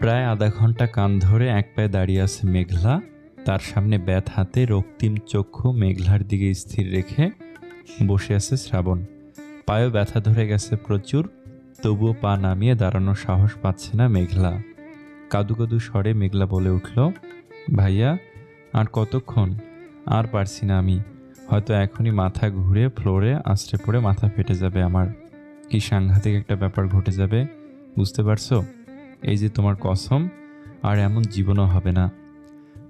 প্রায় আধা ঘণ্টা কান ধরে এক পায়ে দাঁড়িয়ে আছে মেঘলা। তার সামনে ব্যাথ হাতে রক্তিম চক্ষু মেঘলার দিকে স্থির রেখে বসে আছে শ্রাবণ। পায়েও ব্যথা ধরে গেছে প্রচুর, তবুও পা নামিয়ে দাঁড়ানোর সাহস পাচ্ছে না মেঘলা। কাদু কাদু স্বরে মেঘলা বলে উঠল, ভাইয়া, আর কতক্ষণ? আর পারছি না আমি। হয়তো এখনই মাথা ঘুরে ফ্লোরে আছড়ে পড়ে মাথা ফেটে যাবে আমার। কি সাংঘাতিক একটা ব্যাপার ঘটে যাবে, বুঝতে পারছ? এই যে তোমার কসম, আর এমন জীবনও হবে না।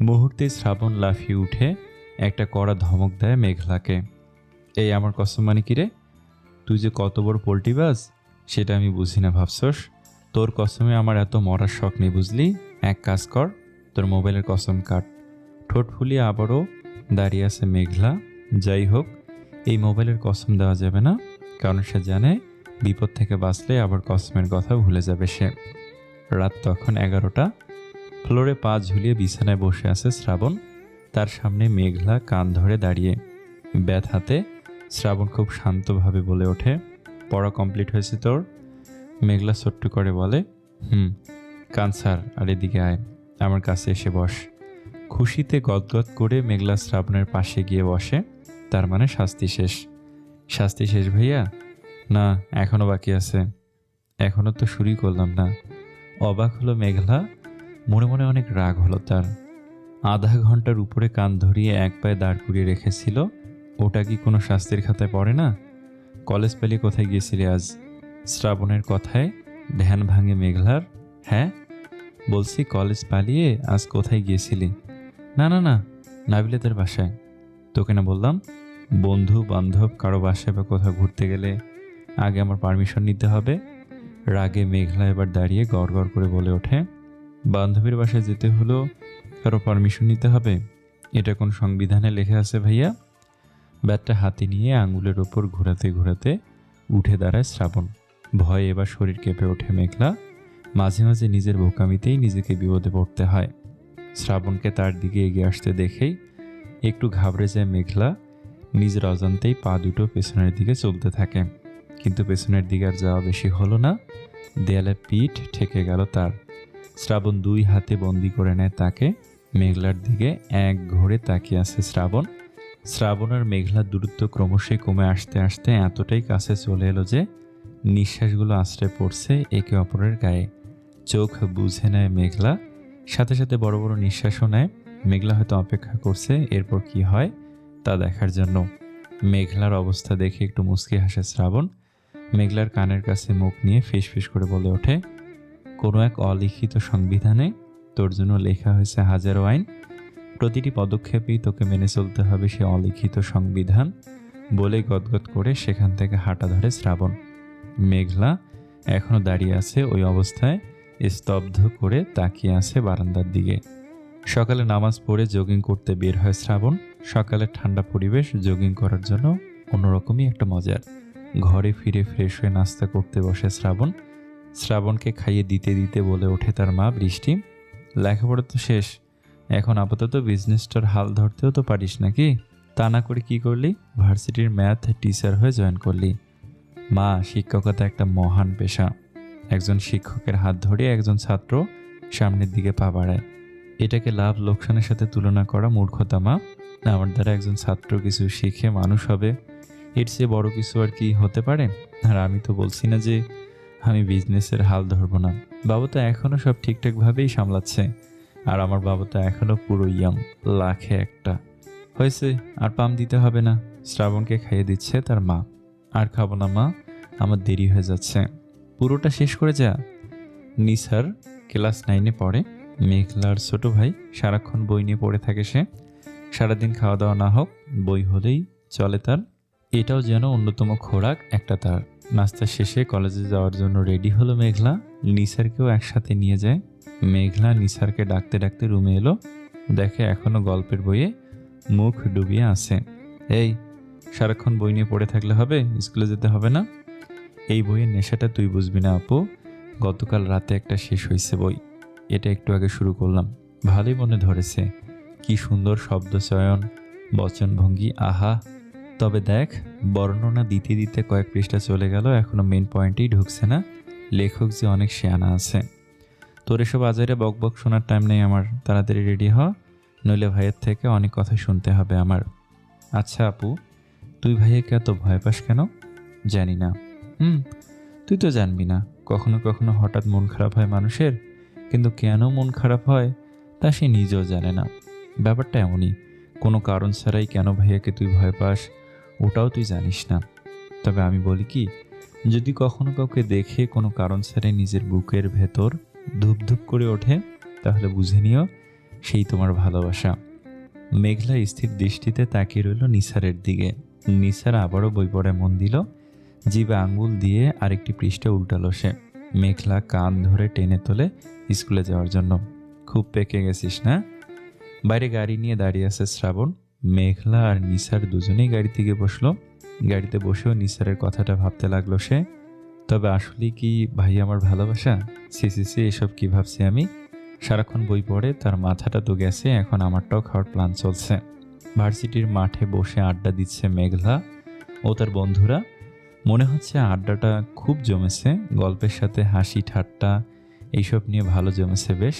মুহূর্তে শ্রাবণ লাফিয়ে উঠে একটা কড়া ধমক দেয় মেঘলাকে। এই আমার কসম মানে কি রে? তুই যে কত বড় পোল্ট্রিবাজ সেটা আমি বুঝি না ভাবছস। তোর কসমে আমার এত মরার শখ নেই বুঝলি? এক কাজ কর, তোর মোবাইলের কসম কাট। ঠোঁট ফুলিয়ে আবারও দাঁড়িয়ে আছে মেঘলা। যাই হোক, এই মোবাইলের কসম দেওয়া যাবে না, কারণ সে জানে বিপদ থেকে বাঁচলে আবার কসমের কথা ভুলে যাবে সে। রাত তখন এগারোটা। ফ্লোরে পা ঝুলিয়ে বিছানায় বসে আছে শ্রাবণ। তার সামনে মেঘলা কান ধরে দাঁড়িয়ে। ব্যাথ হাতে শ্রাবণ খুব শান্তভাবে বলে ওঠে, পড়া কমপ্লিট হয়েছে তোর? মেঘলা ছোট্ট করে বলে, হুম, কান কানসার আর এদিকে আয়, আমার কাছে এসে বস। খুশিতে গদগদ করে মেঘলা শ্রাবণের পাশে গিয়ে বসে, তার মানে শাস্তি শেষ। শাস্তি শেষ ভাইয়া? না, এখনও বাকি আছে। এখনও তো শুরুই করলাম না। অবাক হলো মেঘলা। মনে মনে অনেক রাগ হলো তার। আধা ঘণ্টার উপরে কান ধরিয়ে এক পায়ে দাঁড় করিয়ে রেখেছিল। ওটা কি কোনো শাস্তির খাতায় পড়ে না? কলেজ পেলে কোথায় গিয়েছিলি আজ? শ্রাবণের কথায় ধ্যান ভাঙে মেঘলার। হ্যাঁ? বলছি কলেজ পালিয়ে আজ কোথায় গিয়েছিলি? না না না, নাবিলাদের বাসায়। তোকে না বললাম বন্ধু বান্ধব কারও বাসায় বা কোথাও ঘুরতে গেলে আগে আমার পারমিশন নিতে হবে। রাগে মেঘলা এবার দাঁড়িয়ে গড় করে বলে ওঠে, বান্ধবীর বাসায় যেতে হলো, কারও পারমিশন নিতে হবে? এটা কোন সংবিধানে লেখা আছে ভাইয়া? ব্যাটটা হাতে নিয়ে আঙুলের ওপর ঘোরাতে ঘোরাতে উঠে দাঁড়ায় শ্রাবণ। ভয়ে এবার শরীর কেঁপে ওঠে মেঘলা। মাঝে মাঝে নিজের বোকামিতেই নিজেকে বিপদে পড়তে হয়। শ্রাবণকে তার দিকে এগিয়ে আসতে দেখেই একটু ঘাবড়ে যায় মেঘলা। নিজের অজান্তেই পা দুটো পেছনের দিকে চলতে থাকে। কিন্তু পেছনের দিকে আর যাওয়া বেশি হলো না। দেয়ালে পিঠ ঠেকে গেল তার। শ্রাবণ দুই হাতে বন্দি করে নেয় তাকে। মেঘলার দিকে এক ঘরে তাকিয়ে আছে শ্রাবণ। শ্রাবণ আর মেঘলার দূরত্ব ক্রমশই কমে আসতে আসতে এতটাই কাছে চলে এলো যে নিঃশ্বাসগুলো আশ্রে পড়ছে একে অপরের গায়ে। চোখ বুঝে নেয় মেঘলা। সাথে সাথে বড় বড় নিঃশ্বাসও নেয়। মেঘলা হয়তো অপেক্ষা করছে এরপর কি হয় তা দেখার জন্য। মেঘলার অবস্থা দেখে একটু মুচকি হাসে শ্রাবণ। মেঘলার কানের কাছে মুখ নিয়ে ফিস ফিস করে বলে ওঠে, কোনো এক অলিখিত সংবিধানে তোর জন্য লেখা হয়েছে হাজারো আইন। প্রতিটি পদক্ষেপেই তোকে মেনে চলতে হবে সে অলিখিত সংবিধান। বলে গদগদ করে সেখান থেকে হাঁটা ধরে শ্রাবণ। মেঘলা এখনও দাঁড়িয়ে আছে ওই অবস্থায়, স্তব্ধ করে তাকিয়ে আছে বারান্দার দিকে। সকালে নামাজ পড়ে জগিং করতে বের হয় শ্রাবণ। সকালে ঠান্ডা পরিবেশ জগিং করার জন্য অন্যরকমই একটা মজার। ঘরে ফিরে ফ্রেশ হয়ে নাস্তা করতে বসে শ্রাবণ। শ্রাবণকে খাইয়ে দিতে দিতে বলে ওঠে তার মা বৃষ্টি। লেখাপড়া তো শেষ। এখন আপাতত বিজনেসটার হাল ধরতেও তো পারিস নাকি? তা না করে কি করলি? ভার্সিটির ম্যাথ টিচার হয়ে জয়েন করলি। মা, শিক্ষকতা একটা মহান পেশা। একজন শিক্ষকের হাত ধরে একজন ছাত্র সামনের দিকে পা বাড়ায়। এটাকে লাভ লোকসানের সাথে তুলনা করা মূর্খতা মা। আমার দ্বারা একজন ছাত্র কিছু শিখে মানুষ হবে। এর চেয়ে বড় কিছু আর কি হতে পারে? আর আমি তো বলছি না যে আমি বিজনেসের হাল ধরবো না। বাবা তো এখনও সব ঠিকঠাকভাবেই সামলাচ্ছে। আর আমার বাবা তো এখনও পুরো ইয়াং লাখে একটা। হয়েছে, আর পাম দিতে হবে না। শ্রাবণকে খাইয়ে দিচ্ছে তার মা। আর খাব না মা, আমার দেরি হয়ে যাচ্ছে। পুরোটা শেষ করে যা। নিসার ক্লাস নাইনে পড়ে। মেঘলার ছোট ভাই সারাক্ষণ বই নিয়ে পড়ে থাকে সে। সারাদিন খাওয়া দাওয়া না হোক, বই হলেই চলে তার। এটাও যেন অন্যতম খোরাক, একটা তার। নাস্তা শেষে কলেজে যাওয়ার জন্য রেডি হলো মেঘলা। নিসারকেও একসাথে নিয়ে যায়। মেঘলা নিসারকে ডাকতে ডাকতে রুমে এলো। দেখে এখনও গল্পের বইয়ে মুখ ডুবিয়ে আছে। এই, সারাক্ষণ বই নিয়ে পড়ে থাকলে হবে? স্কুলে যেতে হবে না? এই বইয়ের নেশাটা তুই বুঝবি না আপু। গতকাল রাতে একটা শেষ হয়েছে বই। এটা একটু আগে শুরু করলাম। ভালোই মনে ধরেছে। কি সুন্দর শব্দ চয়ন বচনভঙ্গি, আহা! তবে দেখ, বর্ণনা দিতে দিতে কয়েক পৃষ্ঠা চলে গেল, এখনও মেন পয়েন্টেই ঢুকছে না। লেখক যে অনেক শেয়ানা আছে। তোর এসব আজারে বক বক শোনার টাইম নেই আমার। তাড়াতাড়ি রেডি হ। নইলে ভাইয়ের থেকে অনেক কথা শুনতে হবে আমার। আচ্ছা আপু, তুই ভাইয়াকে এত ভয় পাস কেন? জানি না। হুম, তুই তো জানবি না। কখনো কখনো হঠাৎ মন খারাপ হয় মানুষের। কিন্তু কেন মন খারাপ হয়, তা সে নিজেও জানে না। ব্যাপারটা এমনই। কোনো কারণ ছাড়াই কেন ভাইয়াকে তুই ভয় পাস? ওটাও তুই জানিস না। তবে আমি বলি কি, যদি কখনো কাউকে দেখে কোনো কারণ ছাড়াই নিজের বুকের ভেতর ধূপ ধূপ করে ওঠে, তাহলে বুঝে নিও সেই তোমার ভালোবাসা। মেঘলা স্থির দৃষ্টিতে তাকিয়ে রইল নিসারের দিকে। নিসার আবারও বই পড়ে মন দিল জিবে আঙ্গুল দিয়ে আরেকটি পৃষ্ঠা উল্টালো সে। মেঘলা কান ধরে টেনে তোলে স্কুলে যাওয়ার জন্য। খুব পেকে গেছিস না? বাইরে গাড়ি নিয়ে দাঁড়িয়ে আছে শ্রাবণ। মেঘলা আর নিসার দুজনেই গাড়ি থেকে বসল। গাড়িতে বসেও নিসারের কথাটা ভাবতে লাগল সে। তবে আসলে কি ভাই আমার ভালোবাসা? সি সি সি, এসব কি ভাবছি আমি? সারাক্ষণ বই পড়ে, তার মাথাটা তো গেছে, এখন আমারটাও খাওয়ার প্ল্যান চলছে। ভার্সিটির মাঠে বসে আড্ডা দিচ্ছে মেঘলা ও তার বন্ধুরা। মনে হচ্ছে আড্ডাটা খুব জমেছে, গল্পের সাথে হাসি, ঠাট্টা, এইসব নিয়ে ভালো জমেছে বেশ।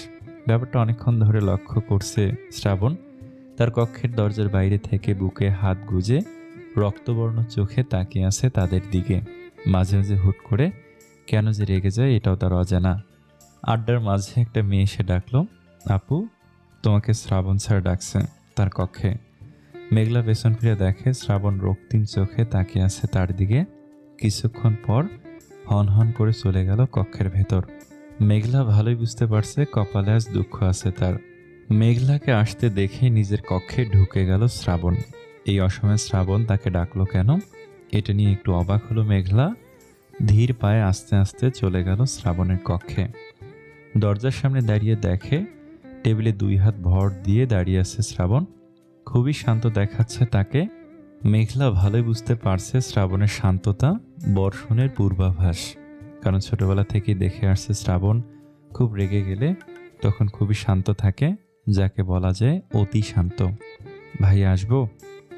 ব্যাপারটা অনেকক্ষণ ধরে লক্ষ্য করছে শ্রাবণ। তার কক্ষের দরজার বাইরে থেকে বুকে হাত গুজে রক্তবর্ণ চোখে তাকিয়ে আছে তাদের দিকে। মাঝে মাঝে হুট করে কেন যে রেগে যায়, এটাও তার অজানা। আড্ডার মাঝে একটা মেয়ে এসে ডাকলো, আপু, তোমাকে শ্রাবণ স্যার ডাকছে তার কক্ষে। মেঘলা বেসন ফিরে দেখে শ্রাবণ রক্তিম চোখে তাকিয়ে আছে তার দিকে। কিছুক্ষণ পর হন হন করে চলে গেল কক্ষের ভেতর। মেঘলা ভালোই বুঝতে পারছে কপালে আজ দুঃখ আছে তার। মেঘলাকে আসতে দেখে নিজের কক্ষে ঢুকে গেল শ্রাবণ। এই অসময়ে শ্রাবণ তাকে ডাকলো কেন? এটা নিয়ে একটু অবাক হলো মেঘলা। ধীর পায়ে আস্তে আস্তে চলে গেল শ্রাবণের কক্ষে। দরজার সামনে দাঁড়িয়ে দেখে, টেবিলে দুই হাত ভর দিয়ে দাঁড়িয়ে আছে শ্রাবণ। খুবই শান্ত দেখাচ্ছে তাকে। মেঘলা ভালোই বুঝতে পারছে শ্রাবণের শান্ততা, বর্ষণের পূর্বাভাস। কারণ ছোটবেলা থেকেই দেখে আসছে শ্রাবণ খুব রেগে গেলে, তখন খুবই শান্ত থাকে। যাকে বলা যায় অতি শান্ত। ভাই, আসব?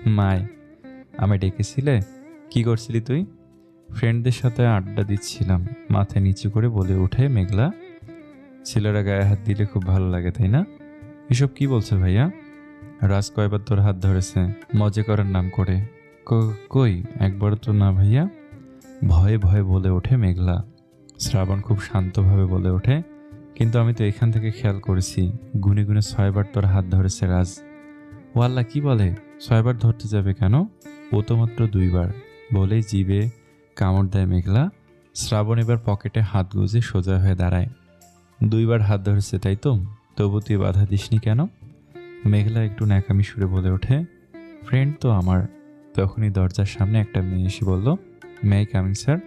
মায়, আমায় ডেকেছিলে? কি করছিলি তুই? ফ্রেন্ডদের সাথে আড্ডা দিচ্ছিলাম, মাথা নিচু করে বলে ওঠে মেঘলা। ছেলেরা গায়ে হাত দিলে খুব ভালো লাগে, তাই না? এসব কি বলছে ভাইয়া? রাজ কয়বার তোর হাত ধরেছে, মজা করার নাম করে। কই? একবার তো না ভাইয়া। ভয়ে ভয়ে বলে ওঠে মেঘলা। শ্রাবণ খুব শান্তভাবে বলে ওঠে। কিন্তু আমি তো এখান থেকে খেয়াল করেছি, গুনে গুনে ছয়বার তোর হাত ধরেছে রাজ। ও আল্লাহ কি বলে? ছয়বার ধরতে যাবে কেন? ও তো মাত্র দুইবার। বলেই জিবে কামড় দেয় মেঘলা। শ্রাবণ এবার পকেটে হাত গুজে সোজা হয়ে দাঁড়ায়। দুইবার হাত ধরেছে, তাই তো? তবু তুই বাধা দিসনি কেন? মেঘলা একটু ন্যাকামি সুরে বলে ওঠে ফ্রেন্ড তো আমার। তখনই দরজার সামনে একটা মেয়ে এসে বলল মে কামিং স্যার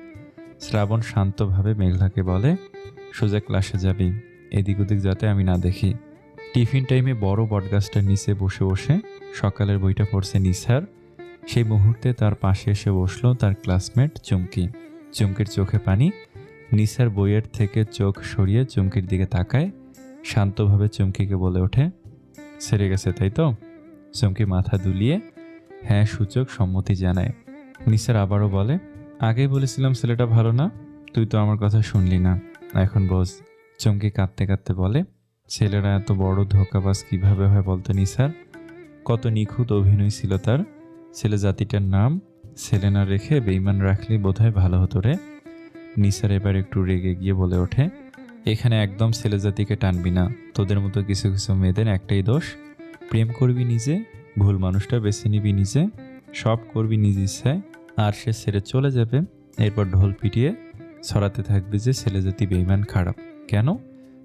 শ্রাবণ শান্তভাবে মেঘলাকে বলে সোজা ক্লাসে যাবি। এদিক ওদিক যাতে আমি না দেখি। টিফিন টাইমে বড় বটগাছটার নিচে বসে বসে সকালের বইটা পড়ছে নিসার। সেই মুহূর্তে তার পাশে এসে বসল তার ক্লাসমেট চুমকি। চুমকির চোখে পানি। নিসার বইয়ের থেকে চোখ সরিয়ে চুমকির দিকে তাকায়। শান্তভাবে চুমকিকে বলে ওঠে, সেরে গেছে তাই তো? চুমকি মাথা দুলিয়ে হ্যাঁ সূচক সম্মতি জানায়। নিসার আবারও বলে, আগেই বলেছিলাম ছেলেটা ভালো না। তুই তো আমার কথা শুনলি না। এখন বস, চমকে কাঁদতে কাঁদতে বলে, ছেলেরা এত বড় ধোকাবাজ কীভাবে হয় বলতো নিসার কত নিখুঁত অভিনয় ছিল তার। ছেলে জাতিটার নাম সেলেনা রেখে বেইমান রাখলে বোধহয় ভালো হতো রে। নিসার এবার একটু রেগে গিয়ে বলে ওঠে, এখানে একদম ছেলে জাতিকে টানবি না। তোদের মতো কিছু কিছু মেয়েদের একটাই দোষ। প্রেম করবি নিজে, ভুল মানুষটা বেছে নিবি নিজে, সব করবি নিজ ইচ্ছায়, আর সে ছেড়ে চলে যাবে। এরপর ঢোল পিটিয়ে ছড়াতে থাকবে যে ছেলে জাতি বেইমান খারাপ। কেন?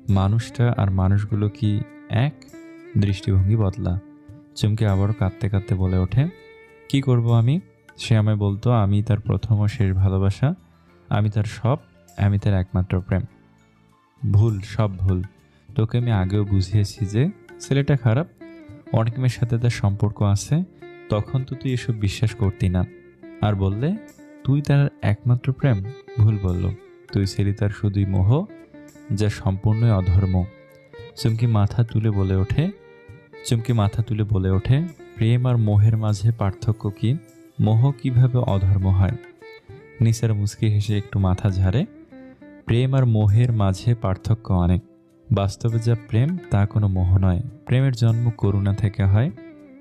মানুষটা আর মানুষগুলো কি এক? দৃষ্টিভঙ্গি বদলা। চুমকে আবারও কাঁদতে কাঁদতে বলে ওঠে, কি করব আমি? সে আমায় বলতো, আমি তার প্রথম ও শেষ ভালোবাসা। আমি তার সব, আমি তার একমাত্র প্রেম। ভুল, সব ভুল। তোকে আমি আগেও বুঝিয়েছি যে ছেলেটা খারাপ। অনেক মেয়ের সাথে তার সম্পর্ক আছে। তখন তো তুই এসব বিশ্বাস করতি না। আর বললে? তুই তার একমাত্র প্রেম? ভুল বলল। তুই ছেলে তার শুধুই মোহ, যা সম্পূর্ণই অধর্ম। চুমকি মাথা তুলে বলে ওঠে। চুমকি মাথা তুলে বলে ওঠে, প্রেম আর মোহের মাঝে পার্থক্য কি? মোহ কীভাবে অধর্ম হয়? নিসার মুসকি হেসে একটু মাথা ঝাড়ে। প্রেম আর মোহের মাঝে পার্থক্য অনেক। বাস্তবে যা প্রেম, তা কোনো মোহ নয়। প্রেমের জন্ম করুণা থেকে হয়।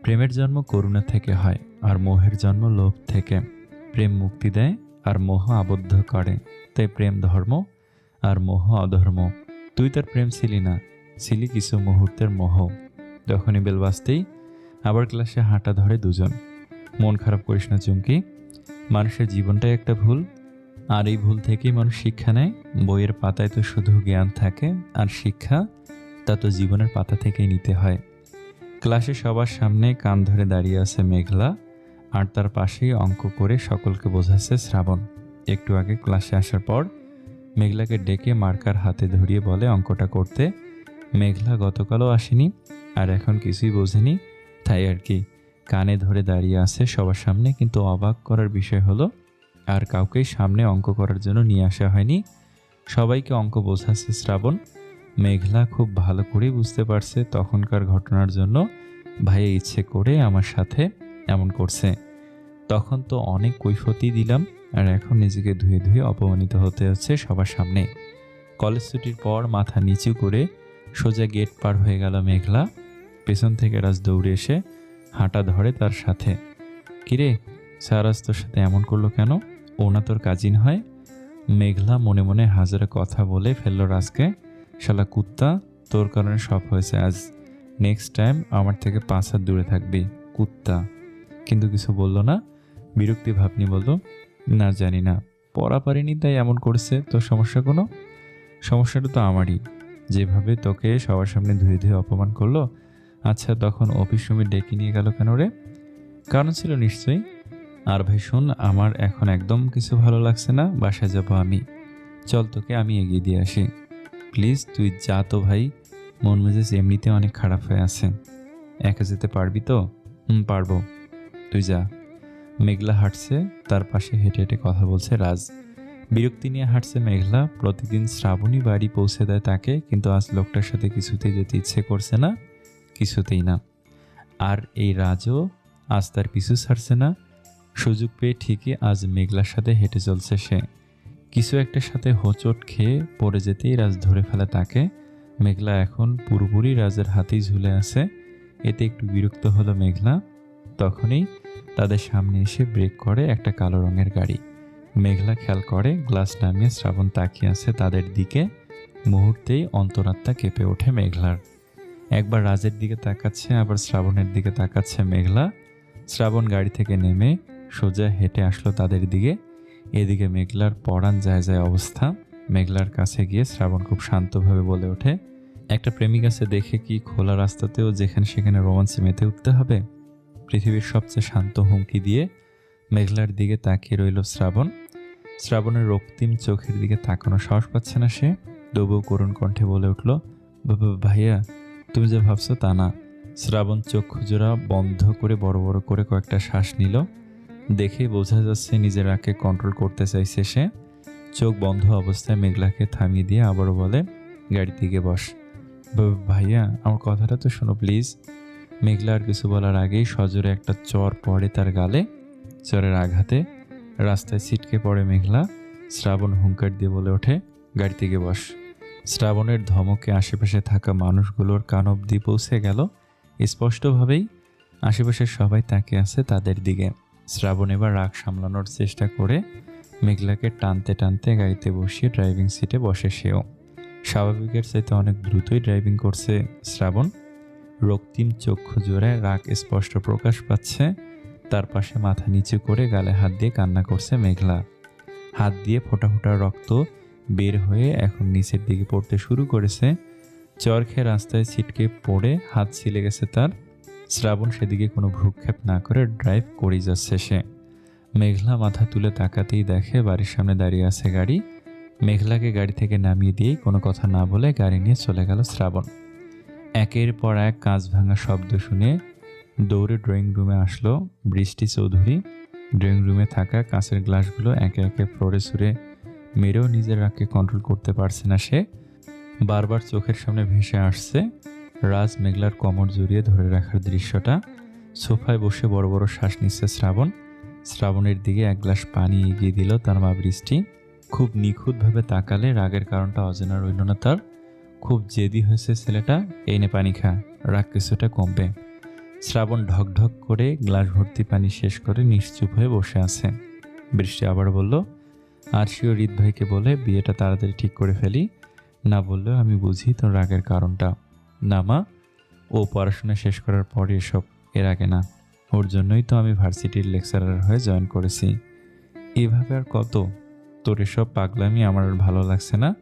প্রেমের জন্ম করুণা থেকে হয়, আর মোহের জন্ম লোভ থেকে। প্রেম মুক্তি দেয় আর মোহ আবদ্ধ করে। তাই প্রেম ধর্ম আর মোহ অধর্ম। তুই তার প্রেম ছিলি না ছিলি কিছু মুহূর্তের মোহ। যখনই বেল বাজতেই আবার ক্লাসে হাঁটা ধরে দুজন। মন খারাপ করিস না চুমকি, মানুষের জীবনটাই একটা ভুল। আর এই ভুল থেকেই মানুষ শিক্ষা নেয়। বইয়ের পাতায় তো শুধু জ্ঞান থাকে আর শিক্ষা, তা তো জীবনের পাতা থেকেই নিতে হয়। ক্লাসে সবার সামনে কান ধরে দাঁড়িয়ে আছে মেঘলা আর তার পাশেই অঙ্ক করে সকলকে বোঝাচ্ছে শ্রাবণ। একটু আগে ক্লাসে আসার পর মেঘলাকে ডেকে মার্কার হাতে ধরিয়ে বলে অঙ্কটা করতে, মেঘলা গতকালও আসেনি আর এখন কিছুই বোঝেনি। তাই আর কি, কানে ধরে দাঁড়িয়ে আছে সবার সামনে কিন্তু অবাক করার বিষয় হলো, আর কাউকেই সামনে অঙ্ক করার জন্য নিয়ে আসা হয়নি। সবাইকে অঙ্ক বোঝাচ্ছে শ্রাবণ। মেঘলা খুব ভালো করেই বুঝতে পারছে তখনকার ঘটনার জন্য। ভাইয়া ইচ্ছে করে আমার সাথে এমন করছে। তখন তো অনেক কৈফতি দিলাম আর এখন নিজেকে ধুয়ে ধুয়ে অপমানিত হতে হচ্ছে সবার সামনে। কলেজ ছুটির পর মাথা নিচু করে সোজা গেট পার হয়ে গেল মেঘলা। পেছন থেকে রাজ দৌড়ে এসে হাঁটা ধরে তার সাথে। কিরে, সারাজ তোর সাথে এমন করল কেন? ও না তোর কাজিন হয়? মেঘলা মনে মনে হাজারে কথা বলে ফেলল রাজকে। শালা কুত্তা, তোর কারণে সব হয়েছে আজ। নেক্সট টাইম আমার থেকে পাঁচ হাত দূরে থাকবি, কুত্তা। কিন্তু কিছু বলল না। বিরক্তি ভাবনি বলল, না, জানি না। পড়া পারিনি, তাই এমন করছে। তোর সমস্যা কোনো? সমস্যাটা তো আমারই। যেভাবে তোকে সবার সামনে ধুয়ে ধুয়ে অপমান করল আচ্ছা তখন অফিস রুমে ডেকে নিয়ে গেল কেন রে? কারণ ছিল নিশ্চয়ই। আর ভাই, শোন, আমার এখন একদম কিছু ভালো লাগছে না। বাসায় যাব আমি। চল তোকে আমি এগিয়ে দিয়ে আসি। প্লিজ, তুই যা তো ভাই। মন মেজাজ এমনিতে অনেক খারাপ হয়ে আছে। একা যেতে পারবি তো? হুম, পারব। তুই যা, মেঘলা হাঁটছে, তার পাশে হেঁটে হেঁটে কথা বলছে রাজ। বিরক্তি নিয়ে হাঁটছে মেঘলা, প্রতিদিন শ্রাবণী বাড়ি পৌঁছে দেয় তাকে, কিন্তু আজ লোকটার সাথে কিছুতেই যেতে ইচ্ছে করছে না, কিছুতেই না। আর এই রাজও আজ তার পিছু ছাড়ছে না। সুযোগ পেয়ে ঠিকই আজ মেঘলার সাথে হেঁটে চলছে সে। কিছু একটার সাথে হোঁচট খেয়ে পড়ে যেতেই রাজ ধরে ফেলে তাকে। মেঘলা এখন পুরোপুরি রাজের হাতেই ঝুলে আছে। এতে একটু বিরক্ত হলো মেঘলা। তখনই তাদের সামনে এসে ব্রেক করে একটা কালো রঙের গাড়ি। মেঘলা খেয়াল করে গ্লাস নামিয়ে শ্রাবণ তাকিয়ে আছে তাদের দিকে। মুহূর্তেই অন্তরাত্মা কেঁপে ওঠে মেঘলার। একবার রাজের দিকে তাকাচ্ছে, আবার শ্রাবণের দিকে তাকাচ্ছে মেঘলা। শ্রাবণ গাড়ি থেকে নেমে সোজা হেঁটে আসলো তাদের দিকে। এদিকে মেঘলার পরাণ যায় যায় অবস্থা। মেঘলার কাছে গিয়ে শ্রাবণ খুব শান্তভাবে বলে ওঠে, একটা প্রেমিক আছে দেখে কি খোলা রাস্তাতেও যেখানে সেখানে রোমান্সে মেতে উঠতে হবে? পৃথিবীর সবচেয়ে শান্ত হুমকি দিয়ে মেঘলার দিকে তাকিয়ে রইল শ্রাবণ। শ্রাবণের রক্তিম চোখের দিকে তাকানো সাহস পাচ্ছে না সে। তবুও করুণ কণ্ঠে বলে উঠল "বাবা, ভাইয়া তুমি যে ভাবছ তা না। শ্রাবণ চক্ষুজোড়া বন্ধ করে বড় বড় করে কয়েকটা শ্বাস নিল। দেখে বোঝা যাচ্ছে নিজের রাগকে কন্ট্রোল করতে চাইছে সে। চোখ বন্ধ অবস্থায় মেঘলাকে থামিয়ে দিয়ে আবারও বলে গাড়ি থেকে বস। "বাবা, ভাইয়া আমার কথাটা তো শোনো প্লিজ। মেঘলা আর কিছু বলার আগেই সজোরে একটা চর পড়ে তার গালে। চরের আঘাতে রাস্তায় ছিটকে পড়ে মেঘলা। শ্রাবণ হুঙ্কার দিয়ে বলে ওঠে, গাড়ি থেকে বস। শ্রাবণের ধমকে আশেপাশে থাকা মানুষগুলোর কান অব্দি পৌঁছে গেল। স্পষ্টভাবেই আশেপাশের সবাই তাকে আছে তাদের দিকে। শ্রাবণ এবার রাগ সামলানোর চেষ্টা করে মেঘলাকে টানতে টানতে গাড়িতে বসিয়ে ড্রাইভিং সিটে বসে সেও। স্বাভাবিকের চাইতে অনেক দ্রুতই ড্রাইভিং করছে শ্রাবণ। রক্তিম চক্ষু জোড়ায় রাগ স্পষ্ট প্রকাশ পাচ্ছে। তার পাশে মাথা নিচু করে গালে হাত দিয়ে কান্না করছে মেঘলা। হাত দিয়ে ফোটা ফোটা রক্ত বের হয়ে এখন নিচের দিকে পড়তে শুরু করেছে। চর খেয়ে রাস্তায় ছিটকে পড়ে হাত ছিলে গেছে তার। শ্রাবণ সেদিকে কোনো ভ্রুক্ষেপ না করে ড্রাইভ করে যাচ্ছে সে। মেঘলা মাথা তুলে তাকাতেই দেখে বাড়ির সামনে দাঁড়িয়ে আছে গাড়ি। মেঘলাকে গাড়ি থেকে নামিয়ে দিয়েই কোনো কথা না বলে গাড়ি নিয়ে চলে গেল শ্রাবণ। একের পর এক কাঁচ ভাঙা শব্দ শুনে দৌড়ে ড্রয়িং রুমে আসলো বৃষ্টি চৌধুরী। ড্রয়িং রুমে থাকা কাঁচের গ্লাসগুলো একে একে ফ্লোরে সুরে মেরেও নিজের রাগকে কন্ট্রোল করতে পারছে না সে। বারবার চোখের সামনে ভেসে আসছে রাজ মেঘলার কোমর জড়িয়ে ধরে রাখার দৃশ্যটা। সোফায় বসে বড় বড় শ্বাস নিচ্ছে শ্রাবণ। শ্রাবণের দিকে এক গ্লাস পানি এগিয়ে দিল তার মা বৃষ্টি। খুব নিখুঁতভাবে তাকালে রাগের কারণটা অজানা রইল না তার। খুব জেদি হয়েছে ছেলেটা এই নে পানি খা, রাগ কিছুটা কমবে। শ্রাবণ ঢক ঢক করে গ্লাস ভর্তি পানি শেষ করে নিশ্চুপ হয়ে বসে আছে। বৃষ্টি আবার বলল, আরশিও রিত ভাইকে বলে, বিয়েটা তাড়াতাড়ি ঠিক করে ফেলি। না বললেও আমি বুঝি তোর রাগের কারণটা। না মা, ও পড়াশোনা শেষ করার পরে এসব, এর আগে না। ওর জন্যই তো আমি ভার্সিটির লেকচারার হয়ে জয়েন করেছি। এভাবে আর কত? তোর এসব পাগলামি আমার ভালো লাগছে না।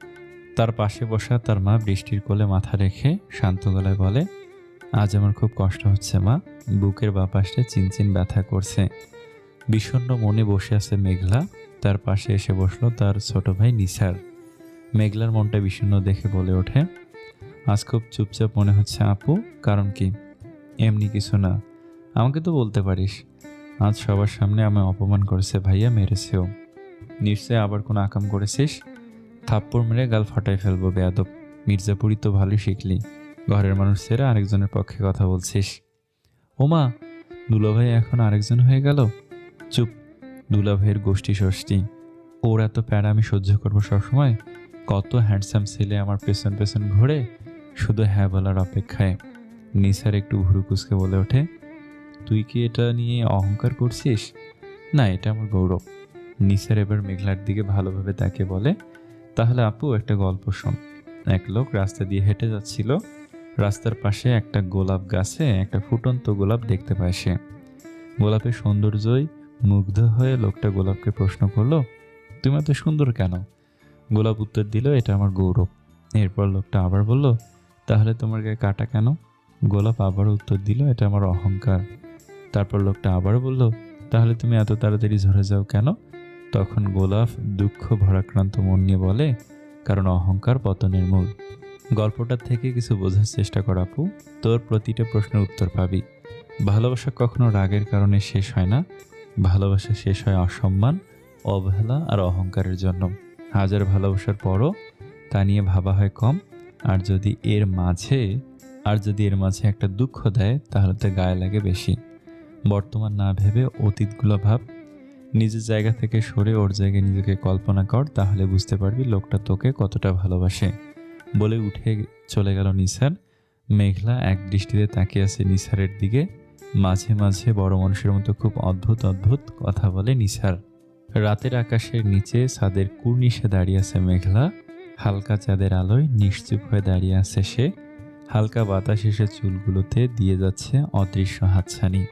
তার পাশে বসা তার মা বৃষ্টির কোলে মাথা রেখে শান্ত গলায় বলে, আজ আমার খুব কষ্ট হচ্ছে, মা। বুকের বাপাসটা চিনচিন ব্যথা করছে। বিষণ্ণ মনে বসে আছে মেঘলা। তার পাশে এসে বসল তার ছোট ভাই নিসার। মেঘলার মনটা বিষণ্ণ দেখে বলে ওঠে, আজ খুব চুপচাপ মনে হচ্ছে, আপু। কারণ কি? এমনি কিছু না। আমাকে তো বলতে পারিস, আজ সবার সামনে আমায় অপমান করেছে ভাইয়া, মেরেছেও। নিশ্চয় আবার কোনো আকাম করেছিস? থাপ্পড় মেরে গাল ফাটাই ফেলব বেয়াদব। মির্জাপুরি তো ভালোই শিখলি। ঘরের মানুষ ছেড়ে আরেকজনের পক্ষে কথা বলছিস। ওমা, দুলাভাই এখন আরেকজন হয়ে গেল? চুপ, দুলাভাইয়ের গোষ্ঠী ষষ্ঠী। ওর এত প্যারা আমি সহ্য করব সবসময়? কত হ্যান্ডসাম ছেলে আমার পেছন পেছন ঘুরে? শুধু হ্যাঁ বলার অপেক্ষায়। নিসার একটু ভুরু কুচকে বলে ওঠে, তুই কি এটা নিয়ে অহংকার করছিস? না, এটা আমার গৌরব। নিসার এবার মেঘলার দিকে ভালোভাবে তাকে বলে তাহলে আপু, একটা গল্প শোন। এক লোক রাস্তা দিয়ে হেঁটে যাচ্ছিল। রাস্তার পাশে একটা গোলাপ গাছে একটা ফুটন্ত গোলাপ দেখতে পায় সে। গোলাপের সৌন্দর্যই মুগ্ধ হয়ে লোকটা গোলাপকে প্রশ্ন করল, তুমি এত সুন্দর কেন? গোলাপ উত্তর দিল, এটা আমার গৌরব। এরপর লোকটা আবার বলল, তাহলে তোমার গায়ে কাটা কেন? গোলাপ আবার উত্তর দিল, এটা আমার অহংকার। তারপর লোকটা আবার বলল, তাহলে তুমি এত তাড়াতাড়ি ঝরে যাও কেন? তখন গোলাপ দুঃখ ভরাক্রান্ত মন নিয়ে বলে, কারণ অহংকার পতনের মূল। গল্পটা থেকে কিছু বোঝার চেষ্টা কর আপু। তোর প্রতিটা প্রশ্নের উত্তর পাবি। ভালোবাসা কখনো রাগের কারণে শেষ হয় না। ভালোবাসা শেষ হয় অসম্মান, অবহেলা আর অহংকারের জন্য। হাজার ভালোবাসার পরও তা নিয়ে ভাবা হয় কম। আর যদি এর মাঝে, আর যদি এর মাঝে একটা দুঃখ দেয়, তাহলে তো গায়ে লাগে বেশি। বর্তমান না ভেবে অতীতগুলো ভাব নিজের জায়গা থেকে সরে ওর জায়গায় নিজেকে কল্পনা কর, তাহলে বুঝতে পারবি লোকটা তোকে কতটা ভালোবাসে। বলে উঠে চলে গেল নিসার। মেঘলা এক দৃষ্টিতে তাকিয়ে আছে নিসারের দিকে। মাঝে মাঝে বড় মানুষের মতো খুব অদ্ভুত অদ্ভুত কথা বলে নিসার। রাতের আকাশের নিচে ছাদের কুর্নিশে দাঁড়িয়ে আছে মেঘলা। হালকা চাঁদের আলোয় নিশ্চুপ হয়ে দাঁড়িয়ে আছে সে। হালকা বাতাস এসে চুলগুলোতে দিয়ে যাচ্ছে অদৃশ্য হাতছানি।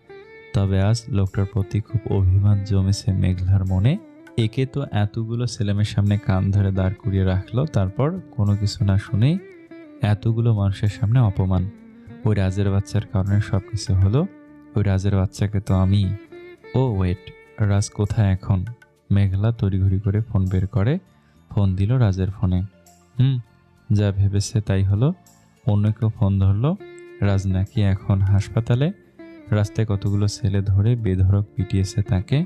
তবে আজ লোকটার প্রতি খুব অভিমান জমেছে মেঘলার মনে। একে তো এতগুলো ছেলেমের সামনে কান ধরে দাঁড় করিয়ে রাখল, তারপর কোনো কিছু না শুনেই এতগুলো মানুষের সামনে অপমান। ওই রাজের বাচ্চার কারণে সব কিছু হলো। ওই রাজের বাচ্চাকে তো আমি। ও, ওয়েট, রাজ কোথায় এখন? মেঘলা তড়িঘড়ি করে ফোন বের করে। ফোন দিল রাজের ফোনে। হুম, যা ভেবেছে তাই হলো। অন্য কেউ ফোন ধরলো। রাজ নাকি এখন হাসপাতালে? রাস্তায় কতগুলো ছেলে ধরে বেধড়ক পিটিয়েছে তাকে।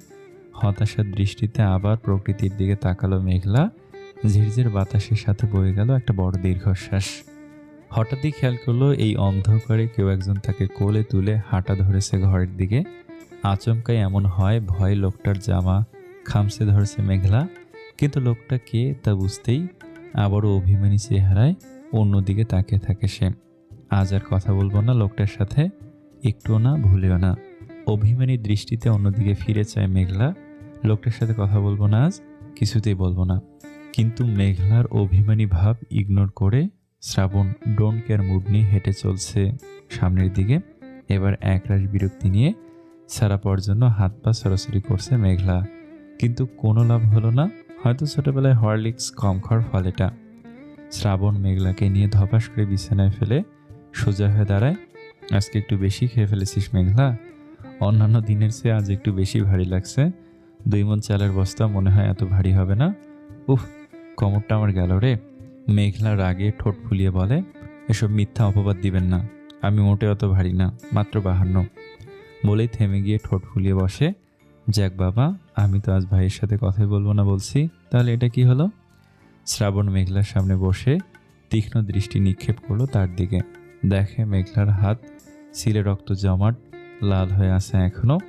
হতাশার দৃষ্টিতে আবার প্রকৃতির দিকে তাকালো মেঘলা। ঝিরঝির বাতাসের সাথে বয়ে গেল একটা বড় দীর্ঘশ্বাস। হঠাৎই খেয়াল করল এই অন্ধকারে কেউ একজন তাকে কোলে তুলে হাঁটা ধরেছে ঘরের দিকে। আচমকাই এমন হয়, ভয় লোকটার জামা খামসে ধরেছে মেঘলা। কিন্তু লোকটা কে তা বুঝতেই আবারও অভিমানী চেহারায় অন্যদিকে তাকিয়ে থাকে সে। আজ আর কথা বলব না লোকটার সাথে। একটুও না, ভুলেও না। অভিমানী দৃষ্টিতে অন্যদিকে ফিরে চায় মেঘলা। লোকটার সাথে কথা বলব না আজ, কিছুতেই বলব না। কিন্তু মেঘলার অভিমানী ভাব ইগনোর করে শ্রাবণ ডোন্ট কেয়ার মুড নিয়ে হেঁটে চলছে সামনের দিকে। এবার একরাশ বিরক্তি নিয়ে সারা পাওয়ার জন্য হাত পা সরাসরি করছে মেঘলা। কিন্তু কোনো লাভ হলো না, হয়তো ছোটোবেলায় হরলিক্স কম খাওয়ার ফলেটা শ্রাবণ মেঘলাকে নিয়ে ধপাস করে বিছানায় ফেলে সোজা হয়ে দাঁড়ায় আজকে একটু বেশি খেয়ে ফেলেছিস, মেঘলা। অন্যান্য দিনের চেয়ে আজ একটু বেশি ভারী লাগছে। দুই মন চালের বস্তা মনে হয় এত ভারী হবে না। উফ, কমরটা আমার গেল রে। মেঘলা রাগে ঠোঁট ফুলিয়ে বলে, এসব মিথ্যা অপবাদ দিবেন না। আমি মোটে অত ভারী না, মাত্র বাহান্ন। বলেই থেমে গিয়ে ঠোঁট ফুলিয়ে বসে। যাক বাবা, আমি তো আজ ভাইয়ের সাথে কথাই বলব না বলছি। তাহলে এটা কি হলো? শ্রাবণ মেঘলার সামনে বসে তীক্ষ্ণ দৃষ্টি নিক্ষেপ করল তার দিকে। দেখে মেঘলার হাত সিলে রক্ত জমাট, লাল হয়ে আছে এখনও।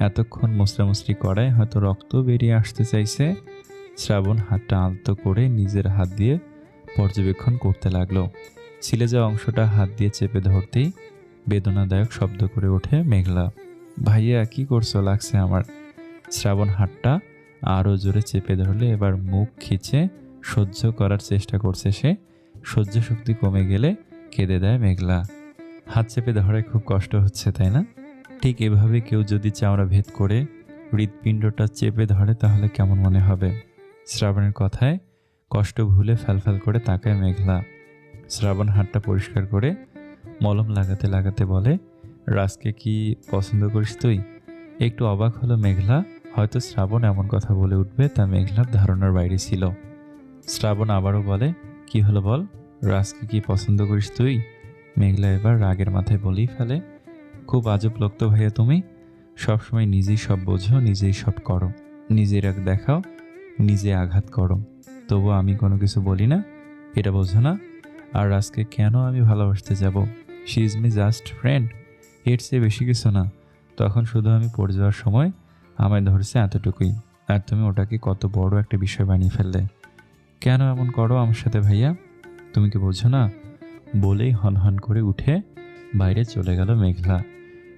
এতক্ষণ মুসরামুসরি করায় হয়তো রক্ত বেরিয়ে আসতে চাইছে। শ্রাবণ হাতটা আলতো করে নিজের হাত দিয়ে পর্যবেক্ষণ করতে লাগল। ছিলে যাওয়া অংশটা হাত দিয়ে চেপে ধরতেই বেদনাদায়ক শব্দ করে ওঠে মেঘলা। ভাইয়া, কি করছ? লাগছে আমার। শ্রাবণ হাতটা আরও জোরে চেপে ধরলে এবার মুখ খিচে সহ্য করার চেষ্টা করছে সে। সহ্য শক্তি কমে গেলে কেঁদে দেয় মেঘলা। হাত চেপে ধরায় খুব কষ্ট হচ্ছে, তাই না? ঠিক এভাবে কেউ যদি চামড়া ভেদ করে হৃৎপিণ্ডটা চেপে ধরে, তাহলে কেমন মনে হবে? শ্রাবণের কথায় কষ্ট ভুলে ফ্যালফ্যাল করে তাকায় মেঘলা। শ্রাবণ হাতটা পরিষ্কার করে মলম লাগাতে লাগাতে বলে, রাজকে কি পছন্দ করিস তুই? একটু অবাক হলো মেঘলা। হয়তো শ্রাবণ এমন কথা বলে উঠবে, তা মেঘলার ধারণার বাইরে ছিল। শ্রাবণ আবারও বলে, কি হলো বল? রাজকে কি পছন্দ করিস তুই? মেঘলা এবার রাগের মাথায় বলেই ফেলে, খুব আজব লোক তো ভাইয়া তুমি। সবসময় নিজেই সব বোঝো, নিজেই সব করো। নিজেই রাগ দেখাও, নিজে আঘাত করো। তবু আমি কোনো কিছু বলি না, এটা বোঝো না। আর আজকে কেন আমি ভালোবাসতে যাব? She is me just friend এর চেয়ে বেশি কিছু না। তখন শুধু আমি পড়ে যাওয়ার সময় আমায় ধরছে এতটুকুই। আর তুমি ওটাকে কত বড় একটা বিষয় বানিয়ে ফেললে। কেন এমন করো আমার সাথে ভাইয়া? তুমি কি বোঝো না? বলেই হনহন করে উঠে বাইরে চলে গেল মেঘলা।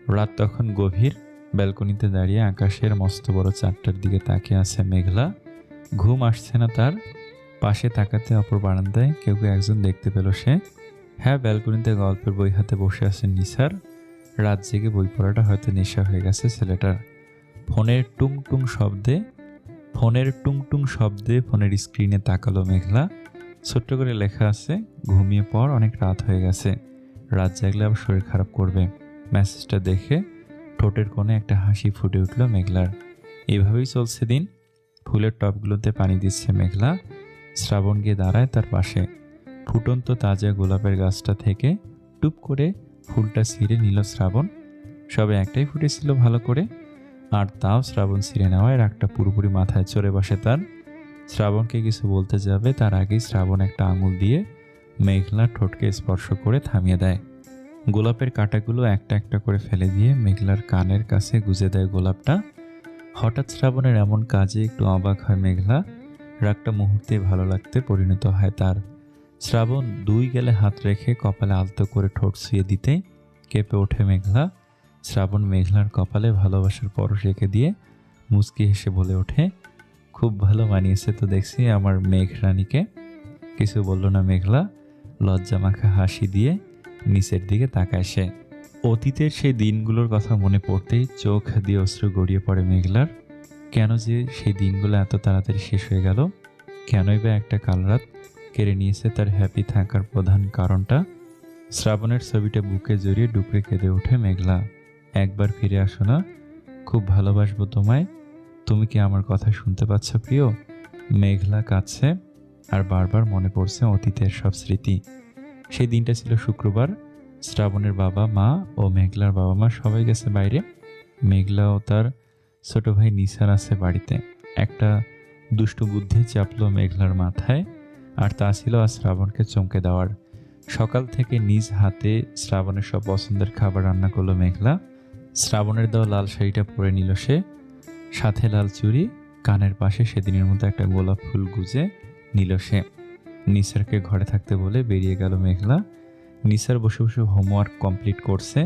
রাত তখন গভীর। ব্যালকনিতে দাঁড়িয়ে আকাশের মস্ত বড় চারটার দিকে তাকিয়ে আছে মেঘলা। ঘুম আসছে না তার। পাশে তাকাতে অপর বারান্দায় কেউ কেউ একজন দেখতে পেল সে। হ্যাঁ ব্যালকনিতে গল্পের বই হাতে বসে আছেন নিসার। রাত জেগে বই পড়াটা হয়তো নেশা হয়ে গেছে ছেলেটার। ফোনের টুং টুং শব্দে, ফোনের টুং টুং শব্দে ফোনের স্ক্রিনে তাকালো মেঘলা। ছোট্ট করে লেখা আছে, ঘুমিয়ে পর অনেক রাত হয়ে গেছে। রাত জাগলে আবার শরীর খারাপ করবে। মেসেজটা দেখে ঠোঁটের কোণে একটা হাসি ফুটে উঠল মেঘলার। এভাবেই চলছে দিন। ফুলের টবগুলোতে পানি দিচ্ছে মেঘলা। শ্রাবণ গিয়ে দাঁড়ায় তার পাশে। ফুটন্ত তাজা গোলাপের গাছটা থেকে টুপ করে ফুলটা ছিঁড়ে নিল শ্রাবণ। সবে একটাই ফুটেছিল ভালো করে। আর তাও শ্রাবণ ছিঁড়ে নেওয়ায় রাগটা পুরোপুরি মাথায় চড়ে বসে তার। শ্রাবণকে কিছু বলতে যাবে, তার আগেই শ্রাবণ একটা আঙুল দিয়ে মেঘলা ঠোঁটকে স্পর্শ করে থামিয়ে দেয়। গোলাপের কাঁটাগুলো একটা একটা করে ফেলে দিয়ে মেঘলার কানের কাছে গুজে দেয় গোলাপটা। হঠাৎ শ্রাবণের এমন কাজে একটু অবাক হয় মেঘলা। রাগটা মুহূর্তে ভালো লাগতে পরিণত হয় তার। শ্রাবণ দুই গেলে হাত রেখে কপালে আলতো করে ঠোঁট ছুঁয়ে দিতে কেঁপে ওঠে মেঘলা। শ্রাবণ মেঘলার কপালে ভালোবাসার পরশ রেখে দিয়ে মুচকি হেসে বলে ওঠে খুব ভালো মানিয়েছে তো দেখছি আমার মেঘ রানীকে। কিছু বলল না মেঘলা। লজ্জা মাখা হাসি দিয়ে নিচের দিকে তাকায় সে। অতীতের সেই দিনগুলোর কথা মনে পড়তেই চোখ দিয়ে অস্ত্র গড়িয়ে পড়ে মেঘলার। কেন যে সেই দিনগুলো এত তাড়াতাড়ি শেষ হয়ে গেল? কেনই বা একটা কাল রাত কেড়ে নিয়েছে তার হ্যাপি থাকার প্রধান কারণটা? শ্রাবণের ছবিটা বুকে জড়িয়ে ডুকরে কেঁদে ওঠে মেঘলা। একবার ফিরে আসো না। খুব ভালোবাসবো তোমায়। তুমি কি আমার কথা শুনতে পাচ্ছ, প্রিয়? মেঘলা কাঁদছে আর বারবার মনে পড়ছে অতীতের সব স্মৃতি। সেই দিনটা ছিল শুক্রবার। শ্রাবণের বাবা মা ও মেঘলার বাবা মা সবাই গেছে বাইরে। মেঘলা ও তার ছোট ভাই নিসার আছে বাড়িতে। একটা দুষ্টু বুদ্ধি চাপলো মেঘলার মাথায় আর তা ছিল আজ শ্রাবণকে চমকে দেওয়ার। সকাল থেকে নিজ হাতে শ্রাবণের সব পছন্দের খাবার রান্না করল মেঘলা। শ্রাবণের দেওয়া লাল শাড়িটা পরে নিল সে। সাথে লাল চুড়ি, কানের পাশে সেদিনের মতো একটা গোলাপ ফুল গুজে নিল সে। নিসারকে ঘরে থাকতে বলে বেরিয়ে গেল মেঘলা। নিসার বসে বসে হোমওয়ার্ক কমপ্লিট করছে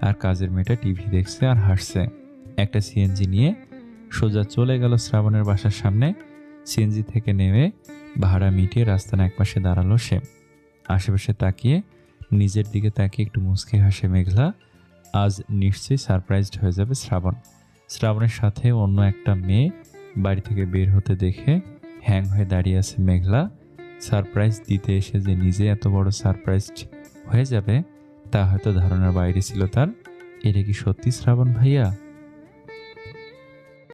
আর কাজের মেয়েটা টিভি দেখছে আর হাসছে। একটা সিএনজি নিয়ে সোজা চলে গেল শ্রাবণের বাসার সামনে। সিএনজি থেকে নেমে ভাড়া মিটিয়ে রাস্তার একপাশে দাঁড়াল সে। আশেপাশে তাকিয়ে নিজের দিকে তাকিয়ে একটু মুচকে হাসে মেঘলা। আজ নিশ্চয়ই সারপ্রাইজড হয়ে যাবে শ্রাবণ। শ্রাবণের সাথে অন্য একটা মেয়ে বাড়ি থেকে বের হতে দেখে হ্যাং হয়ে দাঁড়িয়ে আছে মেঘলা। সারপ্রাইজ দিতে এসে যে নিজে এত বড় সারপ্রাইজ হয়ে যাবে, তা হয়তো ধারণার বাইরে ছিল তার। এটা কি সত্যি শ্রাবণ ভাইয়া?